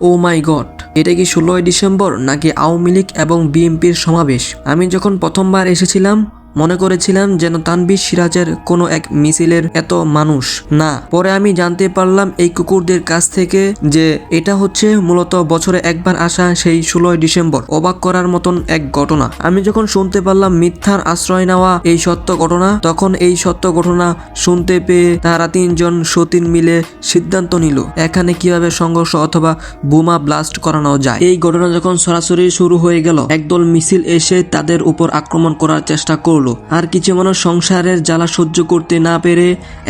ও মাই god, এটা কি ষোলোই ডিসেম্বর নাকি আওয়ামী লীগ এবং বিএনপির সমাবেশ? আমি যখন প্রথমবার এসেছিলাম মনে করেছিলাম যেন তানবির সিরাজের কোনো এক মিছিলের এত মানুষ না। পরে আমি জানতে পারলাম এই কুকুরদের কাছ থেকে যে এটা হচ্ছে মূলত বছরে একবার আসা সেই ষোলোই ডিসেম্বর। অবাক করার মতন এক ঘটনা। আমি যখন শুনতে পারলাম মিথ্যার আশ্রয় নেওয়া এই সত্য ঘটনা, তখন এই সত্য ঘটনা শুনতে পেয়ে তারা তিনজন সতীন মিলে সিদ্ধান্ত নিল, এখানে কীভাবে সংঘর্ষ অথবা বোমা ব্লাস্ট করানো যায়। এই ঘটনা যখন সরাসরি শুরু হয়ে গেল, একদল মিছিল এসে তাদের উপর আক্রমণ করার চেষ্টা করল। আর কিছু মানুষ সংসারের জ্বালা সহ্য করতে না পেরে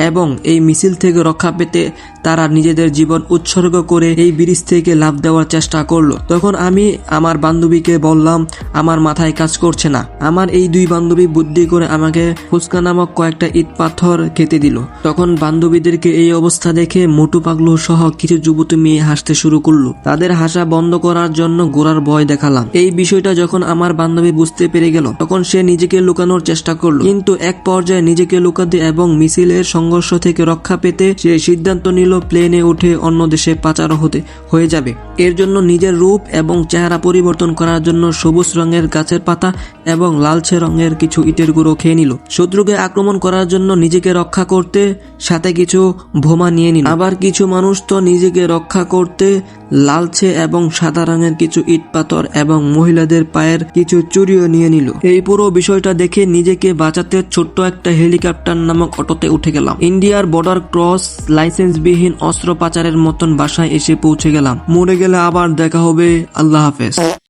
এবং এই মিছিল থেকে রক্ষা পেতে তারা নিজেদের জীবন উৎসর্গ করে এই ব্রিজ থেকে লাভ দেওয়ার চেষ্টা করল। তখন আমি আমার বান্ধবীকে বললাম, আমার মাথায় কাজ করছে না। আমার এই দুই বান্ধবী বুদ্ধি করে আমাকে ফুচকা নামক কয়েকটা ইট পাথর খেতে দিল। তখন বান্ধবীদেরকে এই অবস্থা দেখে মোটু পাগলু সহ কিছু যুবতী মেয়ে হাসতে শুরু করল। তাদের হাসা বন্ধ করার জন্য গোড়ার ভয় দেখালাম। এই বিষয়টা যখন আমার বান্ধবী বুঝতে পেরে গেল, তখন সে নিজেকে লুকানোর চেষ্টা করল। কিন্তু এক পর্যায়ে নিজেকে লুকাতে এবং মিছিলের সংঘর্ষ থেকে রক্ষা পেতে সে সিদ্ধান্ত নিল প্লেনে উঠে অন্য দেশে পাচার হতে, হয়ে যাবে। এর জন্য নিজের রূপ এবং চেহারা পরিবর্তন করার জন্য সবুজ রঙের গাছের পাতা এবং লালচে রঙের কিছু ইটের গুঁড়ো খেয়ে নিল। শত্রুকে আক্রমণ করার জন্য নিজেকে রক্ষা করতে সাথে কিছু বোমা নিয়ে নিল। আবার কিছু মানুষ তো নিজেকে রক্ষা করতে লালচে এবং সাদা রঙের কিছু ইট পাথর এবং মহিলাদের পায়ের কিছু চুরিও নিয়ে নিল। এই পুরো বিষয়টা দেখে নিজেকে বাঁচাতে ছোট্ট একটা হেলিকপ্টার নামক অটোতে উঠে গেলাম। ইন্ডিয়ার বর্ডার ক্রস লাইসেন্সবিহীন অস্ত্র পাচারের মতন বাসায় এসে পৌঁছে গেলাম। মরে গেলে আবার দেখা হবে। আল্লাহ হাফেজ।